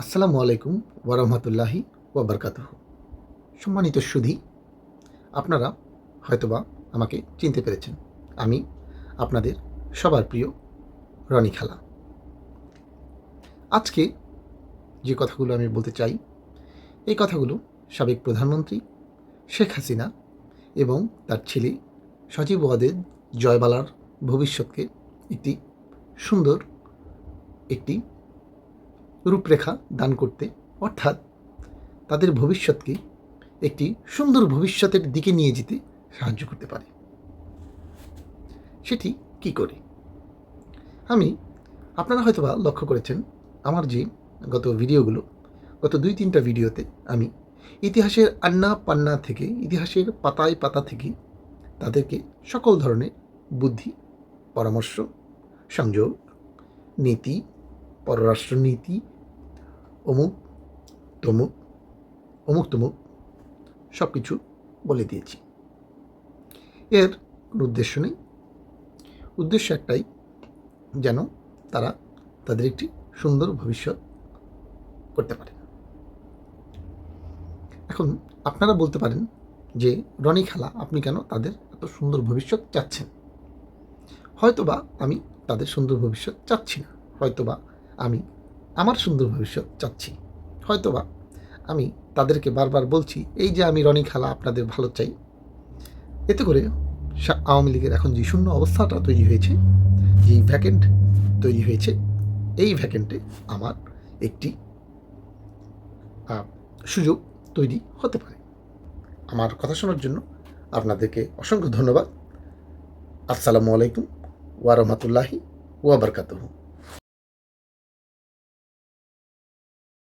আসসালামু আলাইকুম ওয়ারহমতুল্লাহি ওয়াবারকাত সম্মানিত সুধী, আপনারা হয়তোবা আমাকে চিনতে পেরেছেন। আমি আপনাদের সবার প্রিয় রনি খালা। আজকে যে কথাগুলো আমি বলতে চাই, এই কথাগুলো সাবেক প্রধানমন্ত্রী শেখ হাসিনা এবং তার ছেলে সজীব ওয়াদের জয়বালার ভবিষ্যৎকে একটি সুন্দর একটি রূপরেখা দান করতে, অর্থাৎ তাদের ভবিষ্যৎকে একটি সুন্দর ভবিষ্যতের দিকে নিয়ে যেতে সাহায্য করতে পারে। সেটি কি করে? আমি, আপনারা হয়তোবা লক্ষ্য করেছেন, আমার যে গত ভিডিওগুলো, গত দুই তিনটা ভিডিওতে আমি ইতিহাসের আন্না পান্না থেকে, ইতিহাসের পাতায় পাতা থেকে তাদেরকে সকল ধরনের বুদ্ধি, পরামর্শ, সংযোগ, নীতি, পররাষ্ট্রনীতি অমুক, তমুক অমুক, তমুক সব কিছু বলে দিয়েছি। এর কোনো উদ্দেশ্য নেই। উদ্দেশ্য একটাই, যেন তারা তাদের একটি সুন্দর ভবিষ্যৎ করতে পারে। এখন আপনারা বলতে পারেন যে, রনি খেলা, আপনি কেন তাদের এত সুন্দর ভবিষ্যৎ চাচ্ছেন? হয়তোবা আমি তাদের সুন্দর ভবিষ্যৎ চাচ্ছি না। হয়তোবা আমি আমার সুন্দর ভবিষ্যৎ চাচ্ছি। হয়তোবা আমি তাদেরকে বারবার বলছি, এই যে আমি রনি খালা, আপনাদের ভালো চাই। এতে করে আওয়ামী লীগের এখন যে শূন্য অবস্থাটা তৈরি হয়েছে, যে ভ্যাকেন্ট তৈরি হয়েছে, এই ভ্যাকেন্টে আমার একটি সুযোগ তৈরি হতে পারে। আমার কথা শোনার জন্য আপনাদেরকে অসংখ্য ধন্যবাদ। আসসালামু আলাইকুম ওয়া রাহমাতুল্লাহি ওয়া বারাকাতুহু।